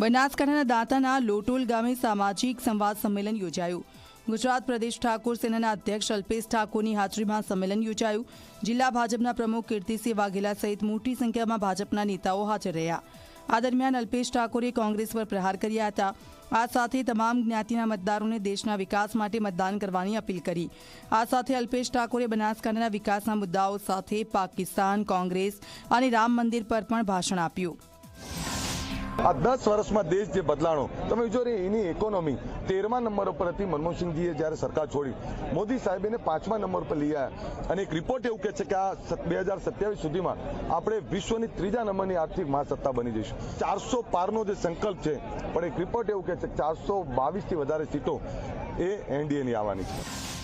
બનાસકાંઠાના દાંતાના લોટોલ ગામે સામાજિક સંવાદ સંમેલન યોજાયું. ગુજરાત પ્રદેશ ઠાકોર સેનાના અધ્યક્ષ અલ્પેશ ઠાકોરની હાજરીમાં સંમેલન યોજાયું. જિલ્લા ભાજપના પ્રમુખ કીર્તિસિંહ વાઘેલા સહિત મોટી સંખ્યામાં ભાજપના નેતાઓ હાજર રહ્યા. આ દરમિયાન અલ્પેશ ઠાકોરે કોંગ્રેસ પર પ્રહાર કર્યા હતા. આ સાથે તમામ જ્ઞાતિના મતદારોને દેશના વિકાસ માટે મતદાન કરવાની અપીલ કરી. આ સાથે અલ્પેશ ઠાકોરે બનાસકાંઠાના વિકાસના મુદ્દાઓ સાથે પાકિસ્તાન, કોંગ્રેસ અને રામ મંદિર પર પણ ભાષણ આપ્યું. આ દસ વર્ષમાં દેશ જે બદલાણો, તમે જો રે, એની ઇકોનોમી તેરમા નંબર ઉપર હતી મનમોહનસિંહજીએ જ્યારે સરકાર છોડી. મોદી સાહેબ એને પાંચમા નંબર પર લઈ આવ્યા અને એક રિપોર્ટ એવું કહે છે કે આ બે હજાર સત્યાવીસ સુધીમાં આપણે વિશ્વની ત્રીજા નંબરની આર્થિક મહાસત્તા બની જઈશું. ચારસો પારનો જે સંકલ્પ છે, પણ એક રિપોર્ટ એવું કહે છે ચારસો બાવીસથી વધારે સીટો એ એનડીએની આવવાની છે.